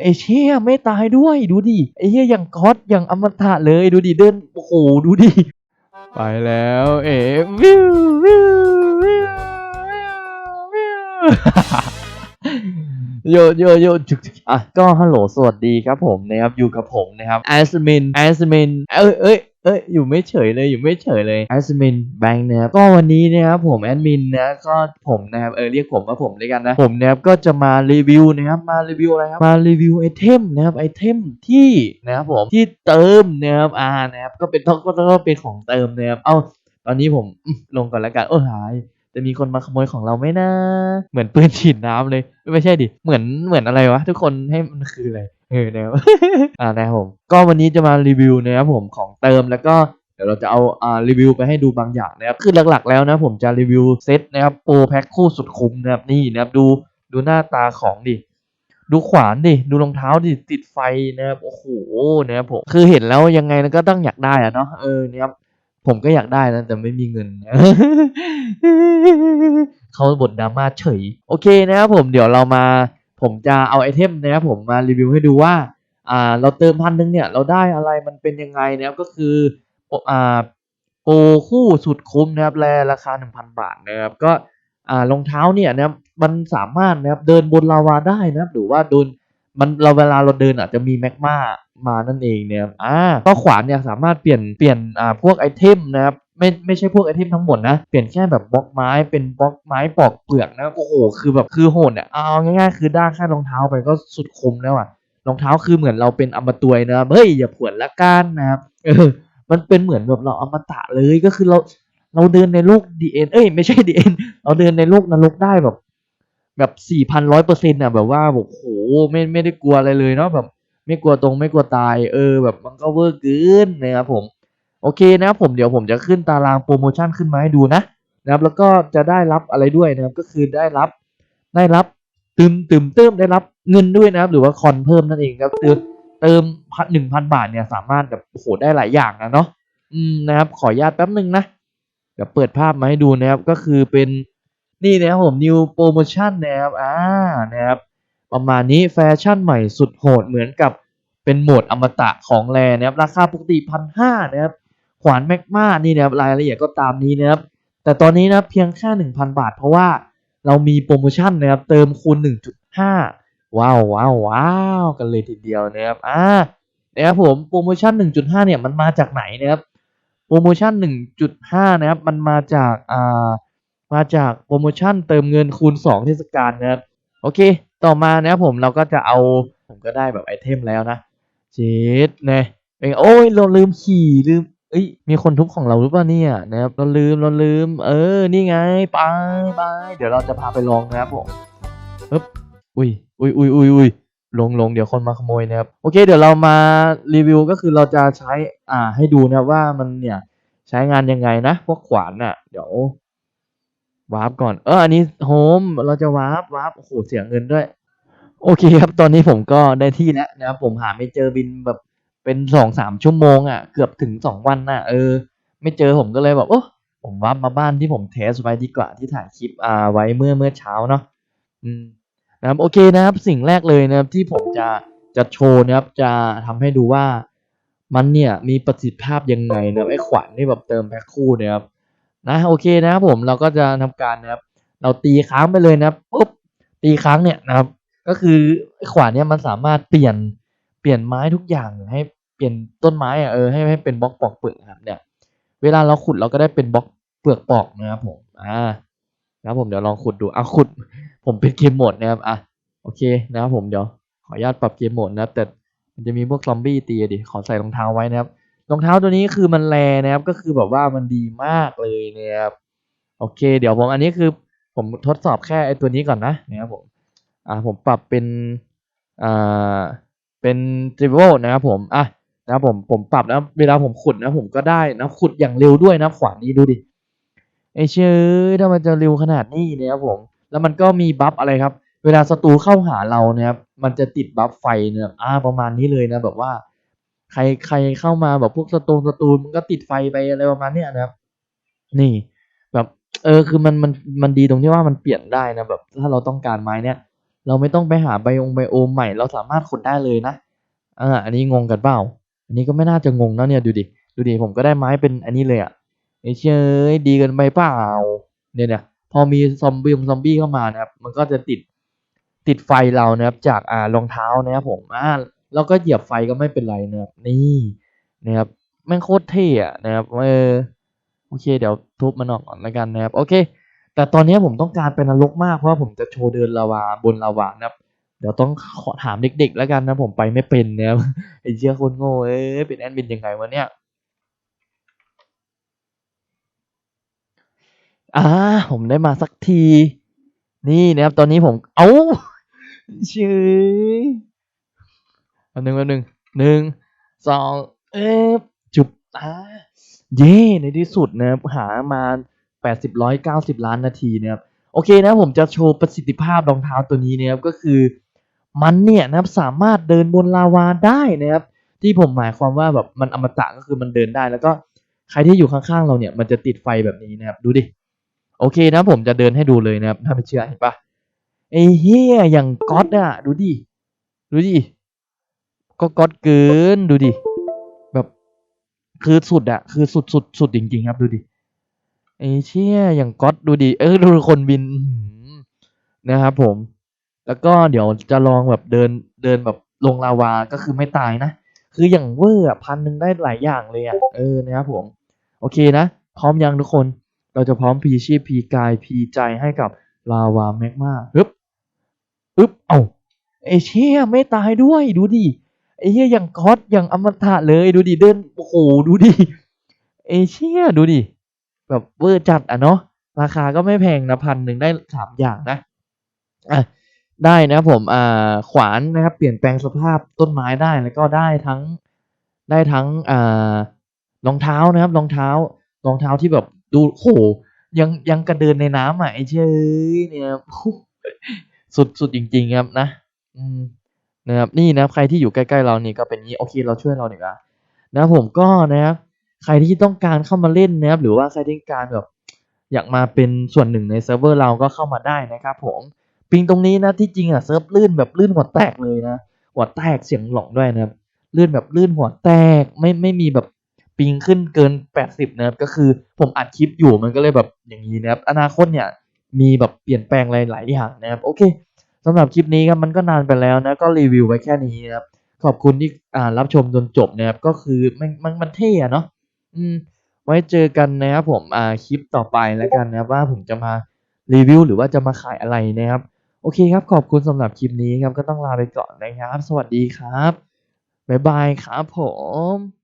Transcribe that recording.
ไอ้เชี่ยไม่ตายด้วยดูดิไอ้เชี่ยอย่างคอสอย่างอมตะเลยดูดิเดินโอ้โหดูดิไปแล้วเอ๋วิววิววิววิวโยโยโยจุกจุกอะก็ฮัลโหลสวัสดีครับผมนะครับอยู่กับผมนะครับแอสมินแอสมินเอ้ยเอ้ย เอ้ยอยู่ไม่เฉยเลยอยู่ไม่เฉยเลยแอสมินแบงค์นะครับก็วันนี้นะครับผมแอดมินนะก็ผมนะครับเออเรียกผมว่าผมเลยกันนะผมนะครับก็จะมารีวิวนะครับมารีวิวอะไรครับมารีวิวไอเทมนะครับไอเทมที่นะครับผมที่เติมนะครับอ่านะครับก็เป็นต้องก็ต้องเป็นของเติมนะครับเอ้าตอนนี้ผมอืมลงก่อนแล้วกันโอ้หาย จะมีคนมาขโมยของเราไหมนะ เหมือนปืนฉีดน้ำเลย ไม่ใช่ดิ เหมือนเหมือนอะไรวะ ทุกคนให้มันคืออะไร เออนะครับอ่านะครับผม ก็วันนี้จะมารีวิวนะครับผมของเติมแล้วก็เดี๋ยวเราจะเอาอ่ารีวิวไปให้ดูบางอย่างนะครับ คือหลักๆ แล้วนะผมจะรีวิวเซตนะครับโปรแพ็คคู่สุดคุ้มนะครับนี่นะครับดูดูหน้าตาของดิดูขวานดิ ดูรองเท้าดิ ติดไฟนะครับ โอ้โหนะครับผม คือเห็นแล้วยังไงก็ต้องอยากได้อะเนาะ เออนะครับ ผมก็อยากได้นะแต่ไม่มีเงิน เขาบทดราม่าเฉย โอเคนะครับผมเดี๋ยวเรามา ผมจะเอาไอเทมนะครับผมมารีวิวให้ดูว่าอ่าเราเติมพันหนึ่งเนี่ยเราได้อะไรมันเป็นยังไงนะครับก็คืออ่าโปคู่สุดคุ้มนะครับแลราคา 1,000 บาทนะครับก็อ่ารองเท้าเนี่ยนะครับมันสามารถนะครับเดินบนลาวาได้นะครับหรือว่าโดนมันเราเวลาเราเดินอาจจะมีแมกมา มานั่นเองเนี่ยอ่าก็ขวานเนี่ยสามารถเปลี่ยนเปลี่ยนอ่าพวกไอเทมนะครับไม่ไม่ใช่พวกไอเทมทั้งหมดนะ เปลี่ยนแค่แบบบล็อกไม้เป็นบล็อกไม้ปอกเปลือกนะโอ้โหคือแบบคือโหดเนี่ยเอาง่ายๆ คือได้แค่รองเท้าไปก็สุดคมแล้วอะรองเท้าคือเหมือนเราเป็นอมตวยนะครับเฮ้ยอย่าผวนละกันนะครับเออมันเป็นเหมือนแบบเราอมตะเลยก็คือเราเราเดินในโลกดีเอ็นเอ้ยไม่ใช่ดีเอ็นเราเดินในโลกนรกได้แบบ แบบสี่พันร้อยเปอร์เซ็นต์อะแบบว่าแบบโหไม่ไม่ได้กลัวอะไรเลยเนาะแบบ ไม่กลัวตรงไม่กลัวตาย เออ แบบมันก็เวอร์เกินนะครับผม โอเคนะครับผมเดี๋ยวผมจะขึ้นตารางโปรโมชั่นขึ้นมาให้ดูนะนะครับ แล้วก็จะได้รับอะไรด้วยนะครับ ก็คือได้รับได้รับตืมตืมเติมได้รับเงินด้วยนะครับ หรือว่าคอนเพิ่มนั่นเองครับเติมเติมพันหนึ่งพันบาทเนี่ยสามารถแบบโอ้โหได้หลายอย่างนะเนาะอืมนะครับ ขออนุญาตแป๊บหนึ่งนะเดี๋ยวเปิดภาพมาให้ดูนะครับก็คือเป็นนี่นะครับผม new promotion นะครับอ่านะครับ ประมาณนี้แฟชั่นใหม่สุดโหดเหมือนกับเป็นโหมดอมตะของแรนะครับราคาปกติพันห้านะครับขวานแมกมานี่นะครับรายละเอียดก็ตามนี้นะครับแต่ตอนนี้นะครับเพียงแค่หนึ่งพันบาท เพราะว่าเรามีโปรโมชั่นนะครับเติมคูณหนึ่งจุดห้าว้าวว้าวว้าวกันเลยทีเดียวนะครับอ่านะครับผมโปรโมชั่นหนึ่งจุดห้าเนี่ยมันมาจากไหนนะครับโปรโมชั่นหนึ่งจุดห้านะครับมันมาจากอ่ามาจากโปรโมชั่นเติมเงินคูณ 2 เทศกาลนะครับโอเค ต่อมานะครับผมเราก็จะเอาผมก็ได้แบบไอเทมแล้วนะเจดเนี่ยเป็นโอ้ยเราลืมขี่ลืมเอ้ยมีคนทุบของเราหรือเปล่าเนี่ยนะครับเราลืมเราลืม เออนี่ไงไปไปเดี๋ยวเราจะพาไปลองนะครับผมปึ๊บอุ้ยอุ้ยอุ้ยอุ้ยอุ้ยลงลงเดี๋ยวคนมาขโมยนะครับโอเค เดี๋ยวเรามารีวิวก็คือเราจะใช้อ่าให้ดูนะว่ามันเนี่ยใช้งานยังไงนะ พวกขวานน่ะ เดี๋ยว วาร์ปก่อน เอออันนี้โฮมเราจะวาร์ปวาร์ปโอ้โหเสียเงินด้วย โอเคครับ ตอนนี้ผมก็ได้ที่แล้วนะครับผมหาไม่เจอบินแบบเป็นสองสามชั่วโมงอะ เกือบถึงสองวันน่ะ เออ ไม่เจอผมก็เลยแบบโอ้ผมวาร์ปมาบ้านที่ผมเทสไว้ดีกว่าที่ถ่ายคลิปอ่าไว้เมื่อเมื่อเช้าเนาะอืมนะครับโอเคนะครับสิ่งแรกเลยนะครับที่ผมจะจะโชว์นะครับจะทำให้ดูว่ามันเนี่ยมีประสิทธิภาพยังไงนะครับไอ้ขวานที่แบบเติมแพ็คคู่เนี่ยครับ นะโอเคนะครับผมเราก็จะทำการนะครับ เราตีค้างไปเลยนะปุ๊บตีค้างเนี่ยนะครับ ก็คือขวานเนี่ยมันสามารถเปลี่ยนเปลี่ยนไม้ทุกอย่างให้เปลี่ยนต้นไม้อะเออให้ให้เป็นบล็อกปอกเปลือกครับเนี่ย เวลาเราขุดเราก็ได้เป็นบล็อกเปลือกปอกนะครับผมอ่านะครับผมเดี๋ยวลองขุดดูอะขุด ผมเป็นเกมโหมดนะครับอะโอเคนะครับผมเดี๋ยวขออนุญาตปรับเกมโหมดนะครับแต่มันจะมีพวกซอมบี้ตีดิขอใส่รองเท้าไว้นะครับ รองเท้าตัวนี้คือมันแรนะครับ ก็คือแบบว่ามันดีมากเลยนะครับโอเค เดี๋ยวผมอันนี้คือผมทดสอบแค่ไอตัวนี้ก่อนนะนะครับผมอ่าผมปรับเป็นอ่าเป็นจิโวนะครับผมอะนะครับผมผมปรับแล้วเวลาผมขุดนะผมก็ได้นะขุดอย่างเร็วด้วยนะขวานนี้ดูดิไอเชื่อถ้ามันจะเร็วขนาดนี้นะครับผม แล้วมันก็มีบัฟอะไรครับ เวลาศัตรูเข้าหาเรานะครับมันจะติดบัฟไฟเนี่ยอ่าประมาณนี้เลยนะแบบว่า ใครใครเข้ามาแบบพวกสตูนสตูนมันก็ติดไฟไปอะไรประมาณเนี้ยนะครับ นี่แบบเออคือมันมันมันดีตรงที่ว่ามันเปลี่ยนได้นะแบบ ถ้าเราต้องการไม้เนี้ยเราไม่ต้องไปหาไบองไบโอมใหม่ เราสามารถขุดได้เลยนะอ่าอันนี้งงกันเปล่า อันนี้ก็ไม่น่าจะงงนะเนี่ยดูดิดูดิผมก็ได้ไม้เป็นอันนี้เลยอะไอ้เชยดีเกันไปเปล่าเนี่ยเนี่ยพอมีซอมบี้ซอมบี้เข้ามานะครับ มันก็จะติดติดไฟเรานะครับจากอ่ารองเท้านะครับผมอ่า แล้วก็เหยียบไฟก็ไม่เป็นไรนะครับ นี่นะครับแม่งโคตรเท่อะนะครับเออโอเค เดี๋ยวทุบมันออกก่อนแล้วกันนะครับ โอเค แต่ตอนนี้ผมต้องการเป็นนรกมากเพราะว่าผมจะโชว์เดินลาวาบนลาวานะครับเดี๋ยวต้องขอถามเด็กๆแล้วกันนะผมไปไม่เป็นนะครับไอ้เชี่ยคนโง่เอ้ยเป็นแอดมินยังไงวะเนี่ยอ่าผมได้มาสักที นี่นะครับตอนนี้ผม เอ้าเชย อันหนึ่งอันหนึ่งหนึ่งสองเอ๊ะจุบอ่าเย่ในที่สุดนะครับหามาแปดสิบร้อยเก้าสิบล้านนาทีนะครับโอเคนะผมจะโชว์ประสิทธิภาพรองเท้าตัวนี้นะครับก็คือ มันเนี่ยนะครับสามารถเดินบนลาวาได้นะครับ ที่ผมหมายความว่าแบบมันอมตะก็คือมันเดินได้ แล้วก็ใครที่อยู่ข้างๆเราเนี่ยมันจะติดไฟแบบนี้นะครับดูดิโอเคนะผมจะเดินให้ดูเลยนะครับถ้าไม่เชื่อเห็นปะไอ้เฮียอย่างก๊อตอะดูดิดูดิ ก็ก๊อตเกินดูดิ แบบคือสุดอะคือสุดสุดสุดจริง ๆ ครับดูดิไอ้เชี่ยอย่างก๊อตดูดิเออดูคนบินนะครับผม แล้วก็เดี๋ยวจะลองแบบเดินเดินแบบลงลาวาก็คือไม่ตายนะ คืออย่างเวอร์พันหนึ่งได้หลายอย่างเลยอะเออนะครับผม โอเคนะ พร้อมยังทุกคนเราจะพร้อมพีชีพพีกายพีใจให้กับลาวาแมกมาฮึบอึบเอ้าไอเชี่ยไม่ตายด้วยดูดิ เชี่ยอย่างก๊อตอย่างอมตะเลยดูดิเดินโอ้โหดูดิไอเชี่ยดูดิแบบเวอร์จัดอะเนาะราคาก็ไม่แพงนะพันหนึ่งได้สามอย่างนะอะได้นะผมอ่าขวานนะครับเปลี่ยนแปลงสภาพต้นไม้ได้แล้วก็ได้ทั้งได้ทั้งอ่ารองเท้านะครับรองเท้ารองเท้าที่แบบดูโหยังยังกระเดินในน้ำอะไอ้เจ้ยเนี่ยสุดสุดจริง ๆ ครับนะ อืม นะครับนี่นะครับใครที่อยู่ใกล้ๆเรานี่ก็เป็นนี้โอเคเราช่วยเราดีกว่านะผมก็นะครับใครที่ต้องการเข้ามาเล่นนะครับหรือว่าใครที่ต้องการแบบอยากมาเป็นส่วนหนึ่งในเซิร์ฟเวอร์เราก็เข้ามาได้นะครับผมปิงตรงนี้นะที่จริงอะเซิร์ฟลื่นแบบลื่นหัวแตกเลยนะหัวแตกเสียงหลงด้วยนะครับลื่นแบบลื่นหัวแตกไม่ไม่มีแบบปิงขึ้นเกินแปดสิบนะครับก็คือผมอัดคลิปอยู่มันก็เลยแบบอย่างนี้นะครับอนาคตเนี่ยมีแบบเปลี่ยนแปลงหลายๆอย่างนะครับโอเค สำหรับคลิปนี้ครับมันก็นานไปแล้วนะก็รีวิวไว้แค่นี้ครับขอบคุณที่อ่ารับชมจนจบนะครับก็คือมันมันมันเท่อะเนาะอืม ไว้เจอกันนะครับผมอ่าคลิปต่อไปแล้วกันนะครับว่าผมจะมารีวิวหรือว่าจะมาขายอะไรนะครับ โอเคครับขอบคุณสำหรับคลิปนี้ครับก็ต้องลาไปก่อนนะครับ สวัสดีครับบ๊ายบายครับผม